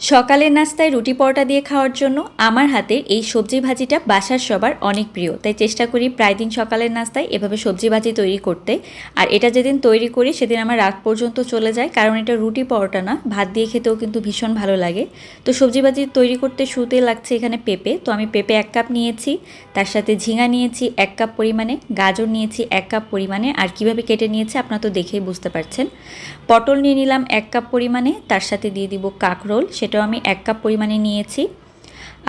সকালের নাস্তায় রুটি পরোটা দিয়ে খাওয়ার জন্য আমার হাতের এই সবজি ভাজিটা বাসার সবার অনেক প্রিয়। তাই চেষ্টা করি প্রায় দিন সকালের নাস্তায় এভাবে সবজি ভাজি তৈরি করতে। আর এটা যেদিন তৈরি করি সেদিন আমার রাত পর্যন্ত চলে যায়, কারণ এটা রুটি পরোটা না, ভাত দিয়ে খেতেও কিন্তু ভীষণ ভালো লাগে। তো সবজি ভাজি তৈরি করতে শুরুতে লাগছে এখানে পেঁপে। তো আমি পেঁপে এক কাপ নিয়েছি, তার সাথে ঝিঙা নিয়েছি এক কাপ পরিমাণে, গাজর নিয়েছি এক কাপ পরিমাণে, আর কীভাবে কেটে নিয়েছি আপনারা তো দেখেই বুঝতে পারছেন। পটল নিয়ে নিলাম এক কাপ পরিমাণে, তার সাথে দিয়ে দিব কাকরোল সেটাও আমি এক কাপ পরিমাণে নিয়েছি।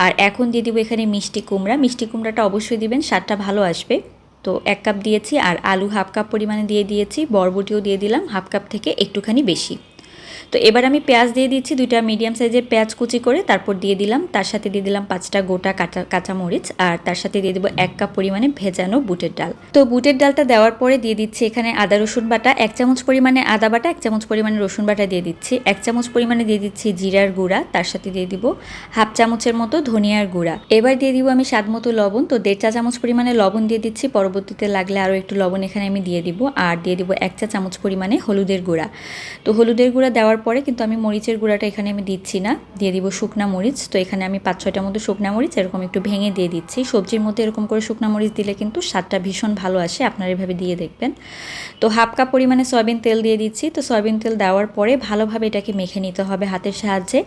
আর এখন দিয়ে দিব এখানে মিষ্টি কুমড়া। মিষ্টি কুমড়াটা অবশ্যই দিবেন, স্বাদটা ভালো আসবে। তো এক কাপ দিয়েছি আর আলু হাফ কাপ পরিমাণে দিয়ে দিয়েছি। বরবটিও দিয়ে দিলাম, হাফ কাপ থেকে একটুখানি বেশি। তো এবার আমি পেঁয়াজ দিয়ে দিচ্ছি দুইটা মিডিয়াম সাইজের পেঁয়াজ কুচি করে, তারপর দিয়ে দিলাম, তার সাথে দিয়ে দিলাম পাঁচটা গোটা কাঁচা, কাঁচামরিচ, আর তার সাথে দিয়ে দেবো এক কাপ পরিমাণে ভেজানো বুটের ডাল। তো বুটের ডালটা দেওয়ার পরে দিয়ে দিচ্ছি এখানে আদা, রসুন বাটা, এক চামচ পরিমাণে আদা বাটা, এক চামচ পরিমাণে রসুন বাটা দিয়ে দিচ্ছি। এক চামচ পরিমাণে দিয়ে দিচ্ছি জিরার গুঁড়া, তার সাথে দিয়ে দিব হাফ চামচের মতো ধনিয়ার গুঁড়া। এবার দিয়ে দিব আমি স্বাদ মতো লবণ, তো দেড় চা চামচ পরিমাণে লবণ দিয়ে দিচ্ছি, পরবর্তীতে লাগলে আরও একটু লবণ এখানে আমি দিয়ে দিব, আর দিয়ে দিব এক চা চামচ পরিমাণে হলুদের গুঁড়া। তো হলুদের গুঁড়া দেওয়ার পরে কিন্তু আমি মরিচের গুঁড়াটা এখানে আমি দিচ্ছি না। দিয়ে দিব শুকনা মরিচ। তো এখানে আমি পাঁচ ছয়টার মতো শুকনা মরিচ এরকম একটু ভেঙে দিয়ে দিচ্ছি। সবজির মধ্যে এরকম করে শুকনা মরিচ দিলে কিন্তু স্বাদটা ভীষণ ভালো আসে। আপনারা এভাবে দিয়ে দেখবেন। তো হাফ কাপ পরিমাণে সয়াবিন তেল দিয়ে দিচ্ছি। তো সয়াবিন তেল দেওয়ার পরে ভালোভাবে এটাকে মেখে নিতে হবে হাতের সাহায্যে।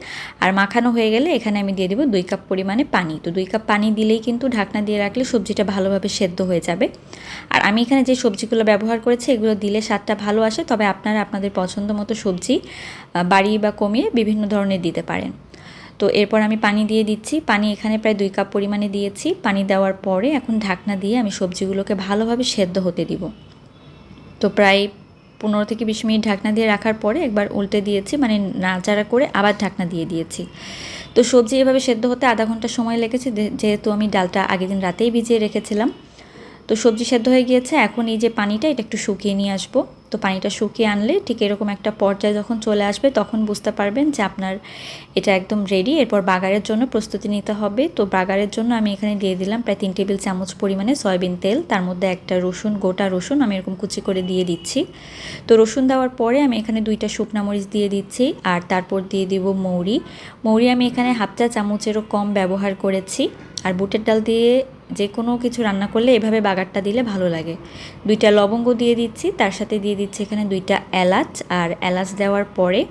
আর মাখানো হয়ে গেলে এখানে আমি দিয়ে দিব দুই কাপ পরিমাণে পানি। তো দুই কাপ পানি দিলেই কিন্তু ঢাকনা দিয়ে রাখলে সবজিটা ভালোভাবে সেদ্ধ হয়ে যাবে। আর আমি এখানে যে সবজিগুলো ব্যবহার করেছি, এগুলো দিলে স্বাদটা ভালো আসে। তবে আপনারা আপনাদের পছন্দ মতো সবজি বাড়িয়ে বা কমিয়ে বিভিন্ন ধরনের দিতে পারেন। তো এরপর আমি পানি দিয়ে দিচ্ছি। পানি এখানে প্রায় দুই কাপ পরিমাণে দিয়েছি। পানি দেওয়ার পরে এখন ঢাকনা দিয়ে আমি সবজিগুলোকে ভালোভাবে সেদ্ধ হতে দিব। তো প্রায় পনেরো থেকে বিশ মিনিট ঢাকনা দিয়ে রাখার পরে একবার উল্টে দিয়েছি মানে নাড়াচাড়া করে আবার ঢাকনা দিয়ে দিয়েছি। তো সবজি এভাবে সেদ্ধ হতে আধা ঘণ্টা সময় লেগেছে যেহেতু আমি ডালটা আগের দিন রাতেই ভিজিয়ে রেখেছিলাম। তো সবজি সেদ্ধ হয়ে গিয়েছে। এখন এই যে পানিটা, এটা একটু শুকিয়ে নিয়ে আসব। তো পানিটা শুকিয়ে আনলে ঠিক এরকম একটা পর্যায়ে যখন চলে আসবে, তখন বুঝতে পারবেন যে আপনার এটা একদম রেডি এরপর বাগারের জন্য প্রস্তুতি নিতে হবে। তো বাগারের জন্য আমি এখানে দিয়ে দিলাম প্রায় তিন টেবিল চামচ পরিমাণে সয়াবিন তেল। তার মধ্যে একটা রসুন, গোটা রসুন আমি এরকম কুচি করে দিয়ে দিচ্ছি। তো রসুন দেওয়ার পরে আমি এখানে দুইটা শুকনা মরিচ দিয়ে দিচ্ছি আর তারপর দিয়ে দিব মৌরি। মৌরি আমি এখানে হাফ চা চামচেরও কম ব্যবহার করেছি। আর বুটের ডাল দিয়ে যে কোনো কিছু রান্না করলে এভাবে বাগারটা দিলে ভালো লাগে। দুইটা লবঙ্গ দিয়ে দিচ্ছি, তার সাথে দিয়ে দিচ্ছি এখানে দুইটা এলাচ, আর এলাচ দেওয়ার পরে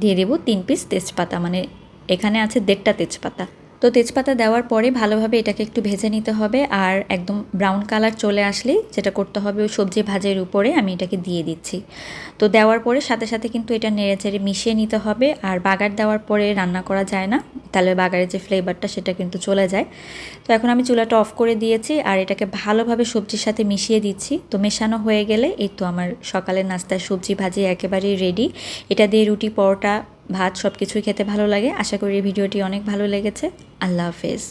দিয়ে দেবো তিন পিস তেজপাতা মানে এখানে আছে দেড়টা তেজপাতা। তো তেজপাতা দেওয়ার পরে ভালোভাবে এটাকে একটু ভেজে নিতে হবে, আর একদম ব্রাউন কালার চলে আসলেই যেটা করতে হবে ওই সবজি ভাজের উপরে আমি এটাকে দিয়ে দিচ্ছি। তো দেওয়ার পরে সাথে সাথে কিন্তু এটা নেড়ে চেড়ে মিশিয়ে নিতে হবে, আর বাগার দেওয়ার পরে রান্না করা যায় না। তাহলে বাগারের যে ফ্লেভারটা সেটা কিন্তু চলে যায়। তো এখন আমি চুলাটা অফ করে দিয়েছি আর এটাকে ভালোভাবে সবজির সাথে মিশিয়ে দিচ্ছি। তো মেশানো হয়ে গেলে এই তো আমার সকালের নাস্তার সবজি ভাজি একেবারেই রেডি এটা দিয়ে রুটি, পরোটা, ভাত সব কিছুই খেতে ভালো লাগে। আশা করি ভিডিওটি অনেক ভালো লেগেছে। আল্লাহ হাফেজ।